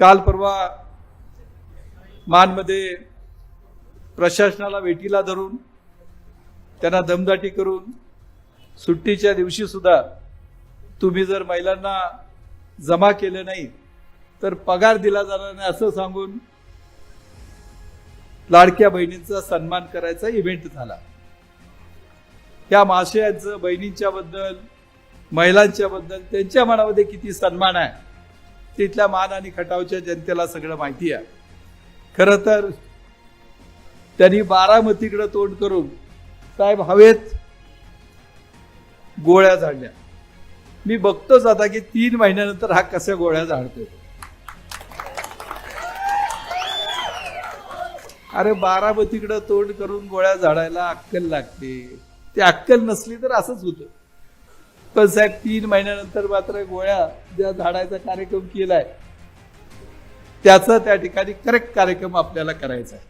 काल परवा मानमध्ये प्रशासनाला वेटीला धरून त्यांना दमदाटी करून सुट्टीच्या दिवशी सुद्धा तुम्ही जर महिलांना जमा केलं नाही तर पगार दिला जाणार नाही असं सांगून लाडक्या बहिणींचा सन्मान करायचा इव्हेंट झाला. या माशयांचं बहिणींच्या बद्दल महिलांच्या बद्दल त्यांच्या मनामध्ये किती सन्मान आहे? तिथल्या मान आणि खटावच्या जनतेला सगळं माहिती आहे. खरं तर त्यांनी बारामतीकडे तोंड करून साहेब हवेत गोळ्या झाडल्या. मी बघतोच आता की तीन महिन्यानंतर हा कशा गोळ्या झाडतोय. अरे बारामतीकडे तोंड करून गोळ्या झाडायला अक्कल लागते. ती अक्कल नसली तर असंच होतं. पण साहेब तीन महिन्यानंतर मात्र गोळ्या ज्या झाडायचा कार्यक्रम केलाय त्याचा त्या ठिकाणी करेक्ट कार्यक्रम आपल्याला करायचा आहे.